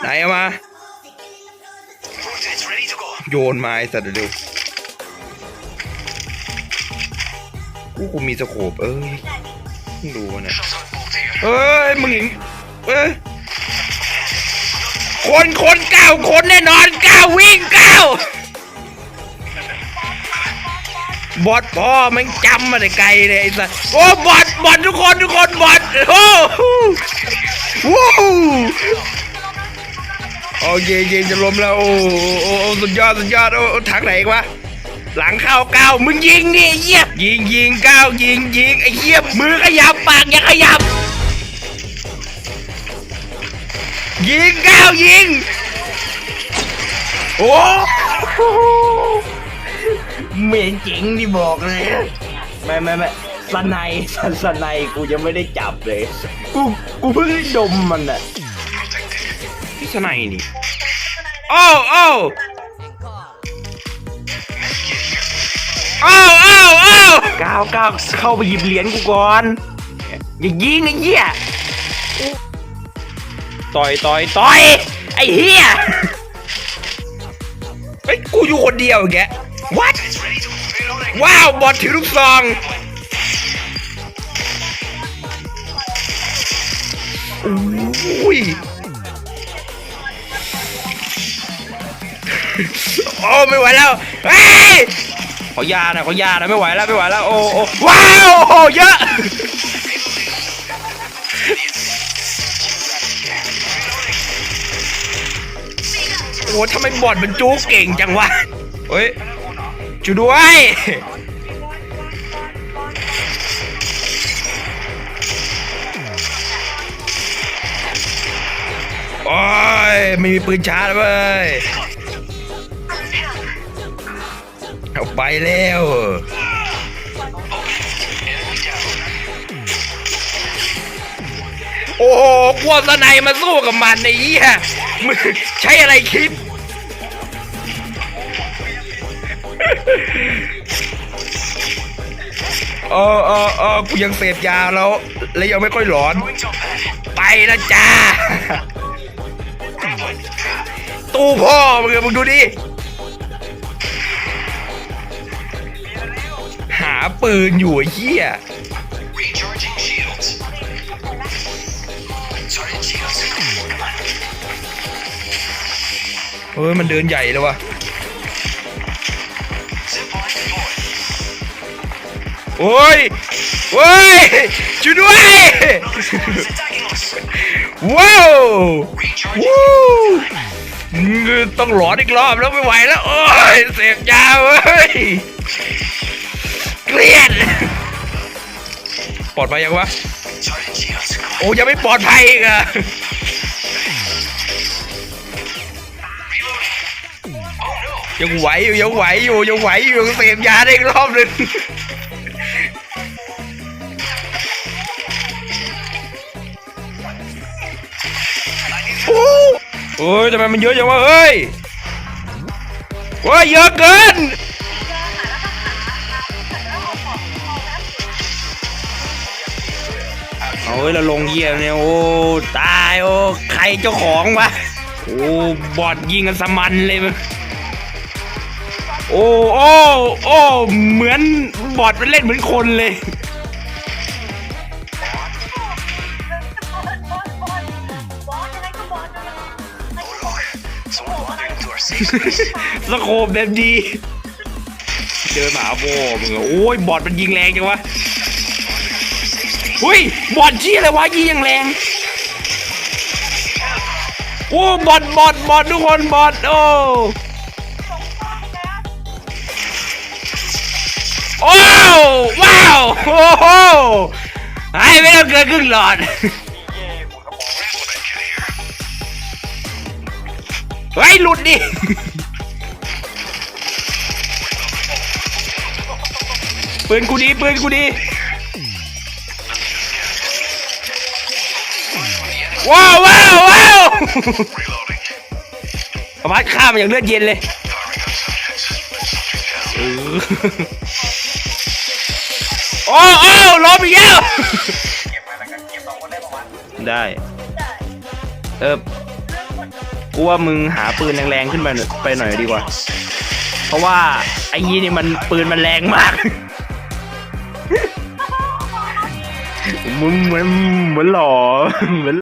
ไหนเอามา โยนมาไอ้สัตว์เร็วกูกูมีสโคปเอ้ยเพิ่งดูวะเนี่ยเอ้ยมึงเห็เอ้ยคนคนเก้าคนแน่นอนเก้าวิ่งเก้าบอดพ่อมันจำมาแต่ไกลเลยไอ้สัสโอ้บอดบอดทุกคนทุกคนบอดโอ้โหว้ โอเคเย็นจะล้มแล้ว โอ้โอ้สุดยอดสุดยอดโอ้ทางไหนวะหลังเข้าเก้ามึงยิงดิไอ้เหี้ยยิงยิงเก้ายิงยิงไอ้เหี้ยมือขยับปากอย่าขยับ ยิงเก้ายิง โอ้เหม็นจริงที่บอกเลยไม่ไม่ไม่สนด์สนด์กูยังไม่ได้จับเลย กูกูเพิ่งได้ดมมันอะ พี่ชนายนี่โอ้โอ้โอ้โอ้โอ้ก้าวก้าวเข้าไปหยิบเหรียญกูก่อน อย่ายิงไอ้เหี้ยต่อยต่อยต่อยไอ้เหี้ยเฮ้ยกูอยู่คนเดียวแก what It's ready to go. Reloading. ว้าวบอลถือลูกซองอุ้ย โอ้ไม่ไหวแล้วเฮ้ยขอยาหนะขอยาหนะไม่ไหวแล้วไม่ไหวแล้วโอ้โอ้ว้าวโอ้เยอะโอ้ทำไมบอดมันจู๊กเก่งจังวะเฮ้ยช่วยด้วยโอ้ยไม่มีปืนชาร์จเว้ย ไปแล้วโอ้โหกลัวสไนยมาสู้กับมันไอ้เหี้ยมึงใช้อะไรคิด เออเออเออกูยังเสพยาแล้ว แล้วยังไม่ค่อยหลอน ไปนะจ้า ตู้พ่อมึงมึงดูดิ ปืนอยู่ไอ้เหี้ย Recharging shields. Charging shields. เฮ้ยมันเดินใหญ่เลยวะ Zip line deployed. โอ้ย โอ้ยช่วยด้วย It's attacking us. ว้าว Recharging. วู้งือต้องหลอนอีกรอบแล้วไม่ไหวแล้ว โอ้ย เสพยาเว้ย เกลียดปลอดภัยยังวะ โอ้ยังไม่ปลอดภัยอีกอะยังไหวอยู่ยังไหวอยู่ยังไหวอยู่เสพยาได้อีกรอบหนึ่งโอ้โอ้ยทำไมมันเยอะจังวะเฮ้ยโอ้ยเยอะเกิน อ้ยเราลงเยี่ยมเนี่ยโอ้ตายโอ้ใครเจ้าของวะโอ้บอดยิงกันสมันเลยมึงโอ้โอ้โอ้เหมือนบอดมันเล่นเหมือนคนเลยสโคปแบบดี เจอหมาโบมึงโอ้ยบอดมันยิงแรงจังวะ หุ้ยบอดชี้อะไรวะยิงยังแรงโอ้บอดบอดบอดทุกคนบอดโอ้โอ้ว้าวโอ้โหไอ้ไม่ต้องเกินครึ่งหลอดเฮ้ยหลุดดิปืนกูดีปืนกูดี ว้าวว้าวว้าวประมาทข้ามมาอย่างเลือดเย็นเลยเออโอ้โอ้ล้มอีกแล้วได้ เออกูว่ามึงหาปืนแรงๆขึ้นไปไปหน่อยดีกว่า เพราะว่าไอ้ยี่นี่มันปืนมันแรงมากมึงเหมือนเหมือนหล่อเหมือน